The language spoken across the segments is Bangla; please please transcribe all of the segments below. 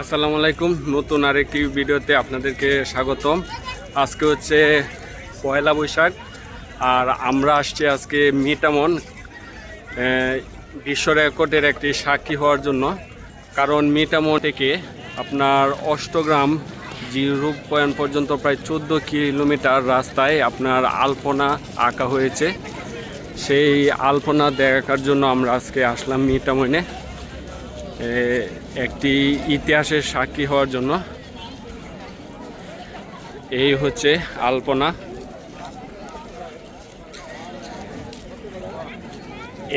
আসসালামু আলাইকুম। নতুন আরেকটি ভিডিওতে আপনাদেরকে স্বাগতম। আজকে হচ্ছে পয়লা বৈশাখ, আর আমরা আসছি আজকে মিটামন বিশ্ব রেকর্ডের একটি সাক্ষী হওয়ার জন্য। কারণ মিটামন থেকে আপনার অষ্টগ্রাম জিরুপ পয়েন্ট পর্যন্ত প্রায় চোদ্দ কিলোমিটার রাস্তায় আপনার আলপনা আঁকা হয়েছে। সেই আলপনা দেখার জন্য আমরা আজকে আসলাম মিটামনে একটি ইতিহাসের সাক্ষী হওয়ার জন্য। এই হচ্ছে আলপনা।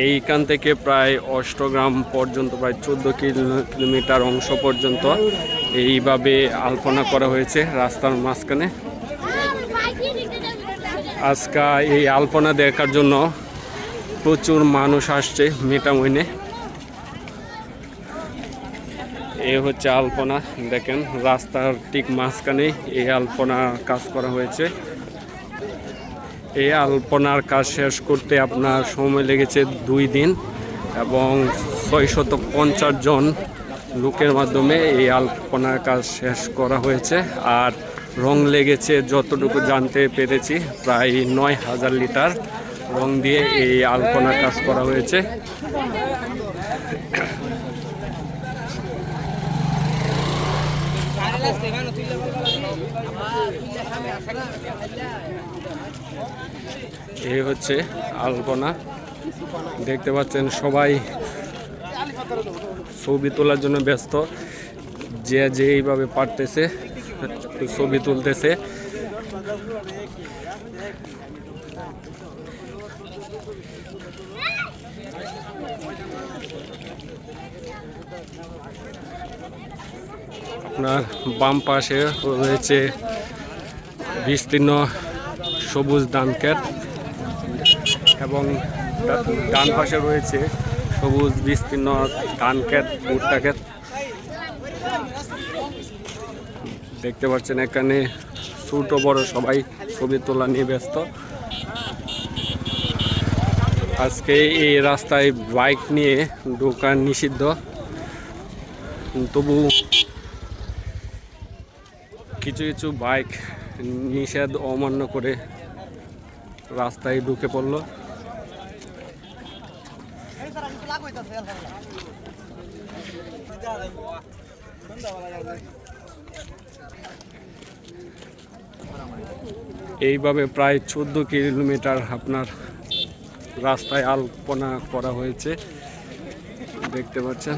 এইখান থেকে প্রায় অষ্টগ্রাম পর্যন্ত, প্রায় চোদ্দ কিলোমিটার অংশ পর্যন্ত এইভাবে আলপনা করা হয়েছে রাস্তার মাঝখানে। আজকে এই আলপনা দেখার জন্য প্রচুর মানুষ আসছে মেটামইনে এ হচ্ছে আলপনা। দেখেন, রাস্তার ঠিক মাঝখানেই এই আলপনা কাজ করা হয়েছে। এই আলপনার কাজ শেষ করতে আপনার সময় লেগেছে দুই দিন এবং ছয়শত পঞ্চাশ জন লোকের মাধ্যমে এই আলপনার কাজ শেষ করা হয়েছে। আর রং লেগেছে যতটুকু জানতে পেরেছি, প্রায় নয় হাজার লিটার রং দিয়ে এই আলপনার কাজ করা হয়েছে। এই হচ্ছে আলপনা। দেখতে পাচ্ছেন সবাই ছবি তোলার জন্য ব্যস্ত। যে যে এইভাবে পারতেছে, ছবি তুলতেছে। আপনার বাম পাশে রয়েছে বিস্তীর্ণ সবুজ ধান ক্ষেত এবং ডান পাশে রয়েছে সবুজ বিস্তীর্ণ ধান ক্ষেত ভুট্টা ক্ষেত দেখতে পাচ্ছেন এখানে ছোট বড় সবাই ছবি তোলা নিয়ে ব্যস্ত। আজকে এই রাস্তায় বাইক নিয়ে ঢোকা নিষিদ্ধ। তবু কিছু কিছু বাইক নিষেধ অমান্য করে রাস্তায় ঢুকে পড়ল। এইভাবে প্রায় চোদ্দ কিলোমিটার আপনার রাস্তায় আলপনা করা হয়েছে। দেখতে পাচ্ছেন।